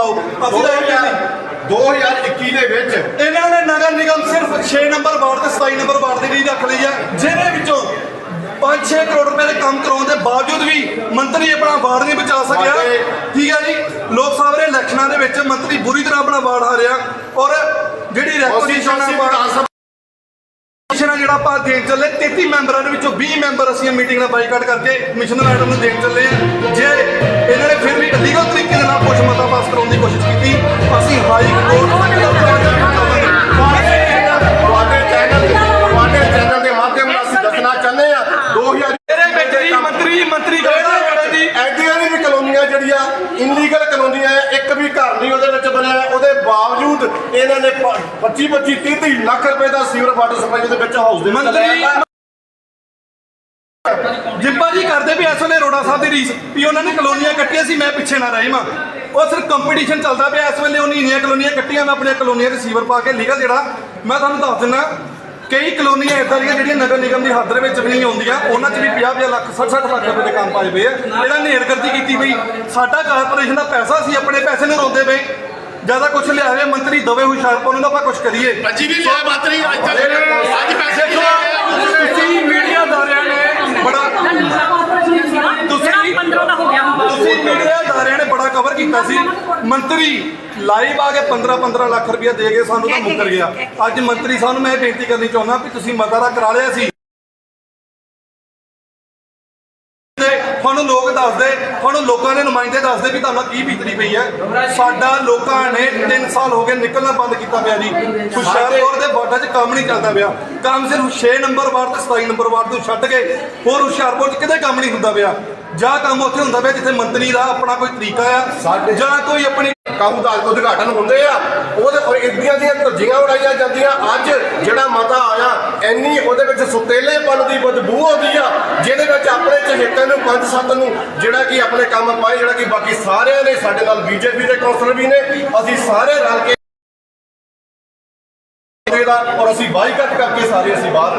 ਪਾਓ। ਅਸੀਂ ਤਾਂ ਇਹ ਕਹਿੰਦੇ 2021 ਦੇ ਵਿੱਚ ਇਹਨਾਂ ਨੇ ਨਗਰ ਨਿਗਮ ਸਿਰਫ 6 ਨੰਬਰ ਵਾਰਡ ਤੇ 27 ਨੰਬਰ ਵਾਰਡ ਦੇ ਲਈ ਰੱਖ ਲਈ ਹੈ ਜਿਹਦੇ ਵਿੱਚੋਂ 5-6 ਕਰੋੜ ਰੁਪਏ ਦੇ ਕੰਮ ਕਰਾਉਣ ਦੇ ਬਾਵਜੂਦ ਵੀ ਮੰਤਰੀ ਆਪਣਾ ਵਾਰਡ ਨਹੀਂ ਬਚਾ ਸਕਿਆ। ਠੀਕ ਹੈ ਜੀ? ਲੋਕ ਸਭਾ ਦੇ ਇਲੈਕਸ਼ਨਾਂ ਦੇ ਵਿੱਚ ਮੰਤਰੀ ਬੁਰੀ ਤਰ੍ਹਾਂ ਆਪਣਾ ਵਾਰਡ ਹਾਰਿਆ ਔਰ ਜਿਹੜੀ ਕਮਿਸ਼ਨ ਆ ਜਿਹੜਾ ਆਪਾਂ ਦੇਣ ਚੱਲੇ 33 ਮੈਂਬਰਾਂ ਦੇ ਵਿੱਚੋਂ 20 ਮੈਂਬਰ ਅਸੀਂ ਮੀਟਿੰਗ ਦਾ ਬਾਈਕਾਟ ਕਰਕੇ ਕਮਿਸ਼ਨਰ ਮੈਡਮ ਨੂੰ ਦੇਣ ਚੱਲੇ ਆ। ਜੇ ਕਲੋਨੀਆਂ ਜਿਹੜੀਆਂ ਇਨਲੀਗਲ ਕਲੋਨੀਆਂ ਹੈ ਇੱਕ ਵੀ ਘਰ ਨਹੀਂ ਉਹਦੇ ਵਿੱਚ ਬਣਿਆ। ਉਹਦੇ ਬਾਵਜੂਦ ਇਹਨਾਂ ਨੇ 25 25 30 ਲੱਖ ਰੁਪਏ ਦਾ ਸੀਵਰ ਵਾਟਰ ਸਪਲਾਈ ਉਹਦੇ ਵਿੱਚ ਹਾਊਸ ਦੇ ਮੰਤਰੀ। ਜਿੰਪਾ ਜੀ ਕਰਦੇ ਵੀ ਇਸ ਵੇਲੇ ਰੋੜਾ ਸਾਹਿਬ ਦੀ ਰੀਸ ਵੀ ਉਹਨਾਂ ਨੇ ਕਲੋਨੀਆਂ ਕੱਟੀਆਂ ਸੀ ਮੈਂ ਪਿੱਛੇ ਨਾ ਰਹੀ ਮਾਂ ਉਹ ਸਿਰਫ ਕੰਪੀਟੀਸ਼ਨ ਚੱਲਦਾ ਪਿਆ ਇਸ ਵੇਲੇ ਉਹਨੇ ਇੰਨੀਆਂ ਕਲੋਨੀਆਂ ਕੱਟੀਆਂ ਮੈਂ ਆਪਣੀਆਂ ਕਲੋਨੀਆਂ ਦੇ ਸੀਵਰ ਪਾ ਕੇ ਲੀਗਲ ਜਿਹੜਾ ਮੈਂ ਤੁਹਾਨੂੰ ਦੱਸ ਦਿੰਦਾ ਕਈ ਕਲੋਨੀਆਂ ਇਦਾਂ ਦੀਆਂ ਜਿਹੜੀਆਂ ਨਗਰ ਨਿਗਮ ਦੀ ਹੱਦ ਦੇ ਵਿੱਚ ਵੀ ਨਹੀਂ ਆਉਂਦੀਆਂ ਉਹਨਾਂ 'ਚ ਵੀ 50 ਲੱਖ 60 ਲੱਖ ਰੁਪਏ ਦੇ ਕੰਮ ਪਾਏ ਪਏ ਆ। ਜਿਹੜਾ ਨੇਰਗਰਦੀ ਕੀਤੀ ਪਈ ਸਾਡਾ ਕਾਰਪੋਰੇਸ਼ਨ ਦਾ ਪੈਸਾ ਸੀ ਆਪਣੇ ਪੈਸੇ ਨੂੰ ਰੋਂਦੇ ਪਏ। ਜ਼ਿਆਦਾ ਕੁਝ ਲਿਆਵੇ ਮੰਤਰੀ ਦਵੇ ਹੁਸ਼ਿਆਰਪੁਰ ਨੂੰ ਤਾਂ ਆਪਾਂ ਕੁਝ ਕਰੀਏ। ਭੱਜੀ ਵੀ ਲਿਆ ਮਾਤਰੀ ਅੱਜ ਤੱਕ ਅੱਜ ਪੈਸੇ ਦੇਖੋ ਤੁਸੀਂ ਮੀਡੀਆ ਦਾਰਿਆਂ ਨੇ ਬੜਾ ਤੁਸੀਂ 15 ਦਾ ਹੋ ਗਿਆ ਹੁਣ ਤੁਸੀਂ ਮੀਡੀਆ ਦਾਰਿਆਂ ਨੇ ਬੜਾ ਕਵਰ ਕੀਤਾ ਸੀ ਮੰਤਰੀ ਲਾਈਵ ਆ ਕੇ 15 15 ਲੱਖ ਰੁਪਇਆ ਦੇ ਕੇ ਸਾਨੂੰ ਤਾਂ ਮੁੱਕਰ ਗਿਆ। ਅੱਜ ਮੰਤਰੀ ਸਾਹਿਬ ਨੂੰ ਮੈਂ ਬੇਨਤੀ ਕਰਨੀ ਚਾਹੁੰਦਾ ਵੀ ਤੁਸੀਂ ਮਤਾ ਦਾ ਕਰਾ ਲਿਆ ਸੀ। ਤੁਹਾਨੂੰ ਲੋਕ ਦੱਸਦੇ ਤੁਹਾਨੂੰ ਲੋਕਾਂ ਦੇ ਨੁਮਾਇੰਦੇ ਦੱਸਦੇ ਵੀ ਤੁਹਾਨੂੰ ਕੀ ਬੀਤਣੀ ਪਈ ਹੈ। ਸਾਡਾ ਲੋਕਾਂ ਨੇ 3 ਸਾਲ ਹੋ ਗਏ ਨਿਕਲਣਾ ਬੰਦ ਕੀਤਾ ਪਿਆ ਜੀ। ਹੁਸ਼ਿਆਰਪੁਰ ਦੇ ਵਾਰਡਾਂ 'ਚ ਕੰਮ ਨਹੀਂ ਚੱਲਦਾ ਪਿਆ। ਕੰਮ ਸਿਰਫ 6 ਨੰਬਰ ਵਾਰਡ ਤੇ 27 ਨੰਬਰ ਵਾਰਡ ਤੋਂ ਛੱਡ ਕੇ ਹੋਰ ਹੁਸ਼ਿਆਰਪੁਰ 'ਚ ਕਿਤੇ ਕੰਮ ਨਹੀਂ ਹੁੰਦਾ ਪਿਆ। ਜਾਂ ਕੰਮ ਉੱਥੇ ਹੁੰਦਾ ਪਿਆ ਜਿੱਥੇ ਮੰਤਰੀ ਦਾ ਆਪਣਾ ਕੋਈ ਤਰੀਕਾ ਆ ਜਾਂ ਕੋਈ ਆਪਣੀ ਕਾਹੂ ਦਾ ਉਦਘਾਟਨ ਹੁੰਦੇ ਆ ਉਹਦੇ ਔਰ ਇਦਾਂ ਦੀਆਂ ਧੱਜੀਆਂ ਉਡਾਈਆਂ ਜਾਂਦੀਆਂ। ਅੱਜ ਜਿਹੜਾ ਮਤਾ ਆਇਆ ਐਨੀ ਉਹਦੇ ਵਿੱਚ ਸੁਤੇਲੇਪਨ ਦੀ ਬਦਬੂ ਆਉਂਦੀ ਆ ਜਿਹਦੇ ਵਿੱਚ ਆਪਣੇ ਚਹੇਤੇ ਨੂੰ ਪੰਜ ਸੱਤ ਨੂੰ ਜਿਹੜਾ ਕਿ ਆਪਣੇ ਕੰਮ ਪਾਏ ਜਿਹੜਾ ਕਿ ਬਾਕੀ ਸਾਰਿਆਂ ਨੇ ਸਾਡੇ ਨਾਲ ਬੀਜੇਪੀ ਦੇ ਕੌਂਸਲਰ ਵੀ ਨੇ ਅਸੀਂ ਸਾਰੇ ਰਲ ਕੇ ਦਾ ਔਰ ਅਸੀਂ ਬਾਈਕਾਟ ਕਰਕੇ ਸਾਰੇ ਅਸੀਂ ਬਾਹਰ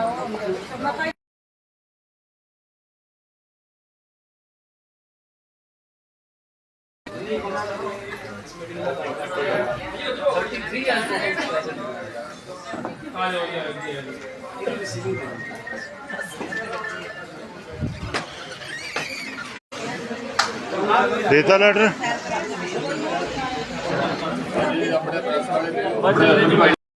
ਦੇਤਾ ਲੈਟਰ